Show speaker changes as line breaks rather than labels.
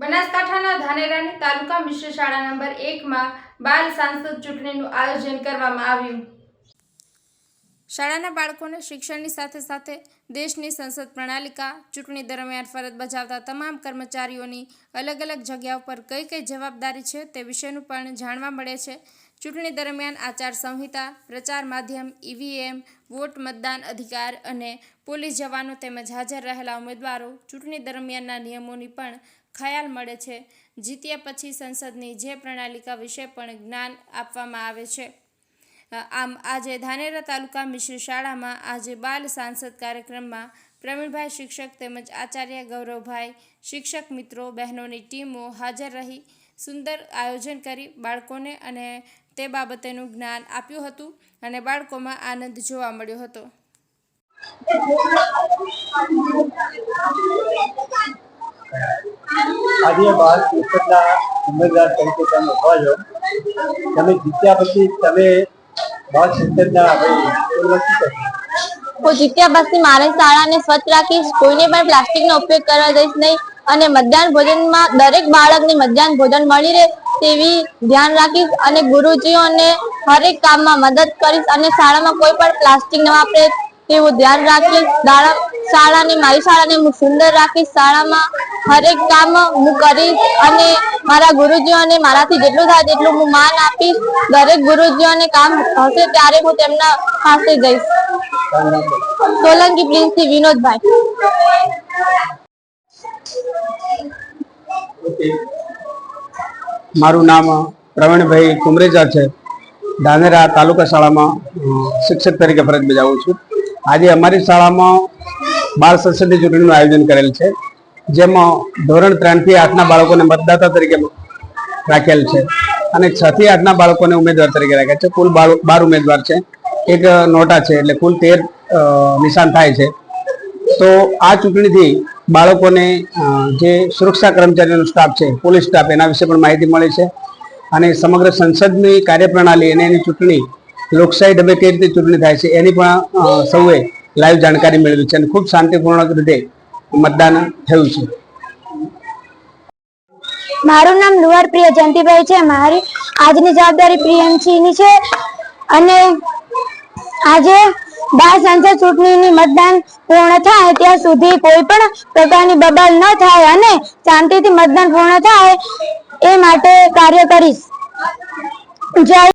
બનાસકાંઠાના ધાનેરાની તાલુકા મિશ્ર શાળા નંબર એકમાં બાલ સાંસદ ચૂંટણીનું આયોજન કરવામાં આવ્યું. શાળાના બાળકોને શિક્ષણની સાથે સાથે દેશની સંસદ પ્રણાલિકા, ચૂંટણી દરમિયાન ફરજ બજાવતા તમામ કર્મચારીઓની અલગ અલગ જગ્યાઓ પર કઈ કઈ જવાબદારી છે તે વિશેનું પણ જાણવા મળે છે. ચૂંટણી દરમિયાન આચારસંહિતા પ્રચાર માધ્યમ, ઈવીએમ, વોટ મતદાન અધિકાર અને પોલીસ જવાનો તેમજ હાજર રહેલા ઉમેદવારો ચૂંટણી દરમિયાનના નિયમોની પણ ખ્યાલ મળે છે. જીત્યા પછી સંસદની જે પ્રણાલિકા વિશે પણ જ્ઞાન આપવામાં આવે છે. આમ આજે ધાનેરા તાલુકા મિશ્ર શાળામાં આજે બાલ સાંસદ કાર્યક્રમમાં પ્રવીણભાઈ શિક્ષક તેમજ આચાર્ય ગૌરવભાઈ શિક્ષક મિત્રો, બહેનોની ટીમો હાજર રહી, સુંદર આયોજન કરી બાળકોને અને તે બાબતેનું જ્ઞાન આપ્યું હતું અને બાળકોમાં આનંદ જોવા મળ્યો હતો.
આજે બાળ સંસદના ઉમેદવાર તરીકે તમે ઊભા છો. તમે જીત્યા પછી તમે બાળ કરશો?
હું જીત્યા પછી મારે શાળાને સ્વચ્છ રાખીશ કોઈને પણ પ્લાસ્ટિકનો ઉપયોગ કરવા દઈશ નહીં અને મધ્યાહન ભોજનમાં દરેક બાળકને મધ્યાહન ભોજન મળી રહે તેવી ધ્યાન રાખીશ અને ગુરુજીઓને હરેક કામમાં મદદ કરીશ અને શાળામાં કોઈ પણ પ્લાસ્ટિક ન વાપરે તેવું ધ્યાન રાખીશ. શાળા શાળાને, મારી શાળાને હું સુંદર રાખીશ. શાળામાં હરેક કામ હું કરીશ અને મારા ગુરુજીઓને મારાથી જેટલું થાય તેટલું હું માન આપીશ. દરેક ગુરુજીઓને કામ હશે ત્યારે હું તેમના પાસે જઈશ. સોલંકી પ્રિન્સથી વિનોદભાઈ
મારું નામ પ્રવીણભાઈ કુમરેજા છે. ધાનેરા તાલુકા શાળામાં શિક્ષક તરીકે ફરજ બજાવું છું. આજે અમારી શાળામાં બાળ સંસદની ચૂંટણીનું આયોજન કરેલ છે. જેમાં ધોરણ ત્રણથી આઠના બાળકોને મતદાતા તરીકે રાખેલ છે અને છથી આઠના બાળકોને ઉમેદવાર તરીકે રાખ્યા છે. કુલ બાર ઉમેદવાર છે. એક નોટા છે એટલે કુલ તેર નિશાન થાય છે. તો આ ચૂંટણીથી બાળકોને જે સુરક્ષા કર્મચારીનો સ્ટાફ છે પોલીસ સ્ટાફ એના વિશે પણ માહિતી મળી છે. અને સમગ્ર સંસદની કાર્યપ્રણાલી અને એની ચૂંટણી, લોકશાહી ઢબે કઈ રીતે ચૂંટણી થાય છે, એની પણ સૌએ લાઈવ જાણકારી મેળવી છે અને ખૂબ શાંતિપૂર્ણ રીતે મતદાન થયું છે.
મારું નામ લુહાર પ્રિય જયંતિભાઈ છે. મારી આજની જવાબદારી પ્રિયમસિંહની છે. અને આજે બાર સંસદ ચૂંટણીની મતદાન પૂર્ણ થાય ત્યાં સુધી કોઈ પણ પ્રકારની બબાલ ન થાય અને શાંતિથી મતદાન પૂર્ણ થાય એ માટે કાર્ય કરીશ. જય